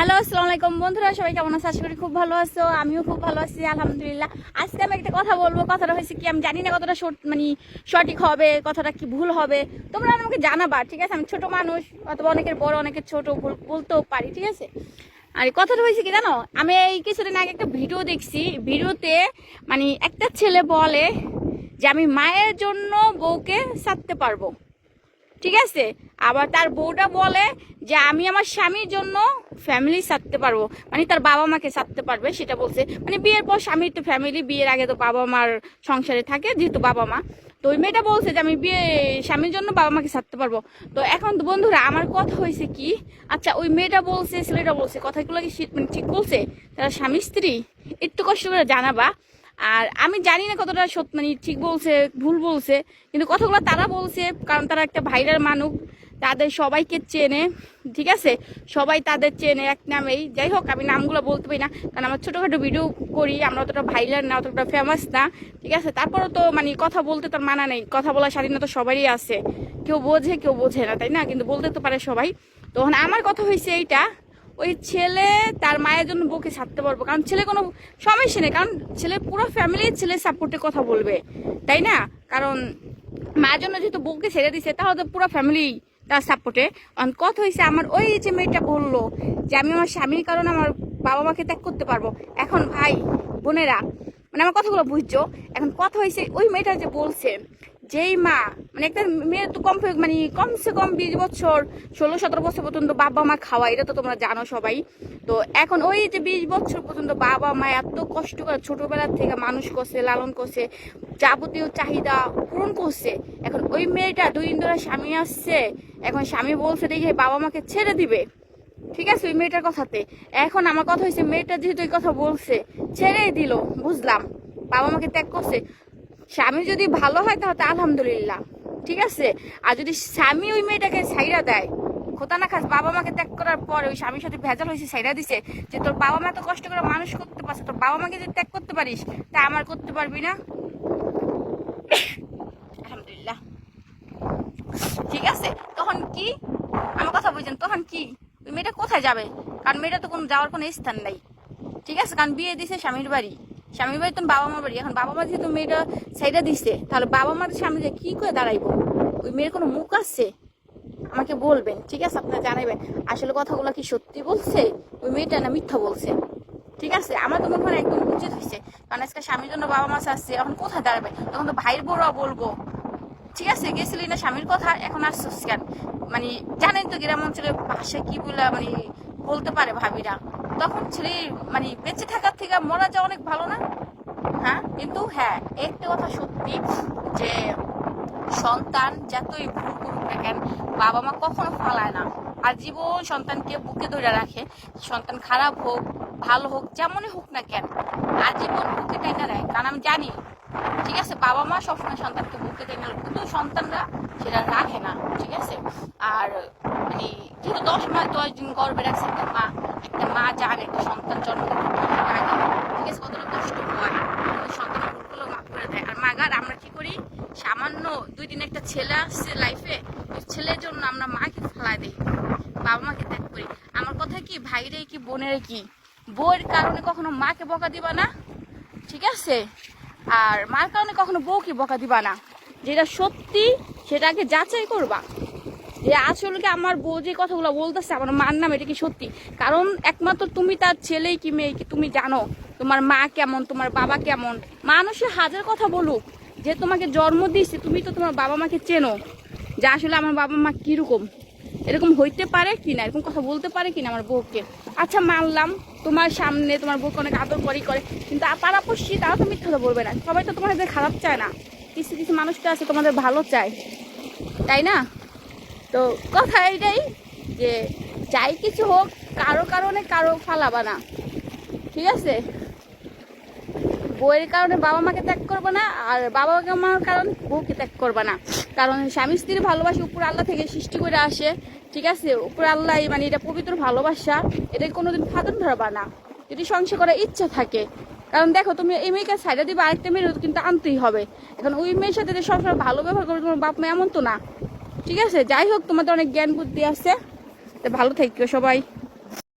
Hello আসসালামু আলাইকুম বন্ধুরা, সবাই কেমন আছে? আশা করি খুব ভালো আছো। আমিও খুব ভালো আছি, আলহামদুলিল্লাহ। আজকে আমি একটা কথা বলব। কথাটা হয়েছে কি, আমি জানি না কতটা মানে সঠিক হবে, কথাটা কি ভুল হবে। তোমরা আমাকে জানাবা, ঠিক আছে? আমি ছোট মানুষ, অথবা অনেকের বড়, অনেকের ছোট, ভুল বলতেও পারি, ঠিক আছে? আর কথাটা হয়েছে কি জানো? আমি এই কিছুদিন আগে একটা ভিডিও দেখছি। ভিডিওতে মানে একটা ছেলে বলে যে, আমি মায়ের জন্য বউকে সারতে পারব। ঠিক আছে? আবার তার বউটা বলে যে, আমি আমার স্বামীর জন্য ফ্যামিলি সারতে পারব। মানে তার বাবা মাকে সারতে পারবে, সেটা বলছে। মানে বিয়ের পর স্বামীর তো ফ্যামিলি বিয়ের আগে তো বাবা মার সংসারে থাকে, যেহেতু বাবা মা। তো ওই মেয়েটা বলছে যে, আমি বিয়ে, স্বামীর জন্য বাবা মাকে সারতে পারব। তো এখন বন্ধুরা, আমার কথা হয়েছে কি? আচ্ছা ওই মেয়েটা বলছে, ছেলেটা বলছে, কথাগুলো কি মানে ঠিক বলছে? তারা স্বামী স্ত্রী? একটু কষ্ট করে জানাবা। আর আমি জানি না কতটা সত্য মানে ঠিক বলছে, ভুল বলছে, কিন্তু কথাগুলো তারা বলছে, কারণ তারা একটা ভাইরাল মানুষ, তাদের সবাইকে চেনে, ঠিক আছে? সবাই তাদের চেনে এক নামেই। যাই হোক, আমি নামগুলো বলতে পারি না, কারণ আমার ছোটোখাটো ভিডিও করি, আমরা অতটা ভাইরাল না, অতটা ফেমাস না, ঠিক আছে? তারপরও তো মানে কথা বলতে তার মানা নেই, কথা বলার স্বাধীনতা সবারই আছে। কেউ বোঝে কেউ বোঝে না, তাই না? কিন্তু বলতে তো পারে সবাই। তখন আমার কথা হয়েছে এইটা ওই ছেলে তার মায়ের জন্য বউকে ছাড়তে পারব। কারণ ছেলে কোনো সমস্যা নেই, কারণ ছেলে পুরো ফ্যামিলি ছেলে সাপোর্টে কথা বলবে, তাই না? কারণ মায়ের জন্য যেহেতু বউকে ছেড়ে দিছে, তাহলে তো পুরো ফ্যামিলি তার সাপোর্টে কথা হয়েছে আমার ওই যে মেয়েটা বলল যে আমি আমার স্বামীর কারণে আমার বাবা মাকে ত্যাগ করতে পারব। এখন ভাই, বোনেরা মানে আমার কথাগুলো বুঝছ? এখন কথা হয়েছে ওই মেয়েটা যে বলছে যেই মা মানে একটা মেয়ে তো কম মানে কমসে কম বিশ বছর, ষোলো, সতেরো বছর পর্যন্ত বাবা মা খাওয়া এটা তো তোমরা জানো সবাই। তো এখন ওই যে বিশ বছর পর্যন্ত বাবা মা এত কষ্ট করে ছোটবেলা থেকে মানুষ করছে, লালন করছে, যাবতীয় চাহিদা পূরণ করছে। এখন ওই মেয়েটা দুই দিন ধরে স্বামী আসছে, এখন স্বামী বলছে, দেখি বাবা মাকে ছেড়ে দিবে। ঠিক আছে ওই মেয়েটার কথাতে। এখন আমার কথা হয়েছে মেয়েটা যেহেতু এই কথা বলছে, ছেড়েই দিল, বুঝলাম। বাবা মাকে ত্যাগ করছে। স্বামী যদি ভালো হয় তাহলে আলহামদুলিল্লাহ, ঠিক আছে? আর যদি স্বামী ওই মেয়েটাকে সাইরা দেয় খোতা না খাস, বাবা মাকে ত্যাগ করার পরে ওই স্বামীর সাথে ভেজাল হয়েছে সাইরা দিছে, যে তোর বাবা মা তো কষ্ট করে মানুষ করতে পারছে, তোর বাবা মাকে যদি ত্যাগ করতে পারিস, তা আমার করতে পারবি না? আলহামদুলিল্লাহ। ঠিক আছে? তখন কি? আমার কথা বুঝছেন? তখন কি? ওই মেয়েটা কোথায় যাবে? কারণ মেয়েটা তো কোনো যাওয়ার কোনো স্থান নাই। ঠিক আছে? কারণ বিয়ে দিছে স্বামীর বাড়ি। স্বামীর বাড়ি তো বাবা মার বাড়ি। এখন বাবা মা যেহেতু মেয়েটা সাইডা দিছে, তাহলে বাবা মার সামনে যে কি করে দাঁড়াইবো? ওই মেয়ের কোনো মুখ আছে? আমাকে বলবেন, ঠিক আছে? আপনারা জানাবেন আসলে কথাগুলো কি সত্যি বলছে? ওই মেয়েটা না মিথ্যা বলছে? ঠিক আছে? আমার তো মনে হয় একদম উচিত হয়েছে। কারণ আজকে স্বামীর জন্য বাবা মা আসছে এখন কোথায় দাঁড়াবে? তখন তো ভাইয়ের বড়রা বলব। ঠিক আছে? গেছিলি না স্বামীর কথা? এখন আসছিস কেন মানে জানেন তো গ্রাম অঞ্চলের ভাষা কি বলে মানে বলতে পারে ভাবিরা। তখন ছেলে মানে বেঁচে থাকার থেকে মরা যাওয়া অনেক ভালো না? হ্যাঁ কিন্তু হ্যাঁ একটা কথা সত্যি যে সন্তান যতই ভুল করুক না কেন বাবা মা কখনো ফালায় না। আর জীবন সন্তানকে বুকে ধরে রাখে সন্তান খারাপ হোক ভালো হোক যেমনই হোক না কেন আজীবন বুকে টেনে নেয়। কারণ আমি জানি ঠিক আছে বাবা মা সবসময় সন্তানকে বুকে টেনে রাখে, কিন্তু সন্তানরা সেটা রাখে না ঠিক আছে? আর মানে দশ মাস দশ দিন গর্ভে রাখছে একটা মা একটা মা জানে একটা সন্তান জন্ম আগে ঠিক আছে কতটা কষ্ট হয় সন্তান ভুলগুলো মাফ করে দেয়। আর মাগার আমরা কি করি? সামান্য দুই দিন একটা ছেলে আসছে লাইফে ছেলের জন্য আমরা মাকে ফেলাই দিই, বাবা মাকে ত্যাগ করি। আমার কথা কি, ভাইরে কি, বোনের কি? বউয়ের কারণে কখনো মাকে বকা দিবা না? ঠিক আছে? আর মার কারণে কখনো বউকে বকা দিবা না? যেটা সত্যি, সেটাকে যাচাই করবা। যে আসলে কি আমার বউ যে কথাগুলো বলতেছে, আমার মার নাম এটা কি সত্যি? কারণ একমাত্র তুমি তার ছেলেই কি মেয়ে, কি তুমি জানো? তোমার মা কেমন, তোমার বাবা কেমন? মানুষের হাজার কথা বলুক, যে তোমাকে জন্ম দিয়েছে, তুমি তো তোমার বাবা মাকে চেনো। যে আসলে আমার বাবা মা কীরকম? এরকম হইতে পারে কি না? এরকম কথা বলতে পারে কি না আমার বউকে? আচ্ছা মানলাম, তোমার সামনে তোমার বউকে অনেক আদর করি করে, কিন্তু পাড়াপড়শি তারা তো মিথ্যা কথা বলবে না। সবাই তো তোমাদের খারাপ চায় না। কিছু কিছু মানুষ তো আছে তোমাদের ভালো চায়। তাই না? তো কথা এইটাই যে যাই কিছু হোক, কারও কারণে কারও ফালাবা না। ঠিক আছে? বউয়ের কারণে বাবা মাকে ত্যাগ করবে না, আর বাবা মার কারণ বউকে ত্যাগ করবে না। কারণ স্বামী স্ত্রীর ভালোবাসা উপর আল্লাহ থেকে সৃষ্টি করে আসে। ঠিক আছে? উপর আল্লাহ মানে এটা পবিত্র ভালোবাসা, এটা কোনোদিন ফাদন ধরবা না। যদি সংসার করার ইচ্ছা থাকে। কারণ দেখো, তুমি এই মেয়েকে সাইডে দিবে, আরেকটা মেয়ের কিন্তু আনতেই হবে। এখন ওই মেয়ের সাথে সবসময় ভালো ব্যবহার করবে তোমার বাপ মা এমন তো না। ঠিক আছে? যাই হোক তোমাদের অনেক জ্ঞান বুদ্ধি আছে। ভালো থাকিও সবাই।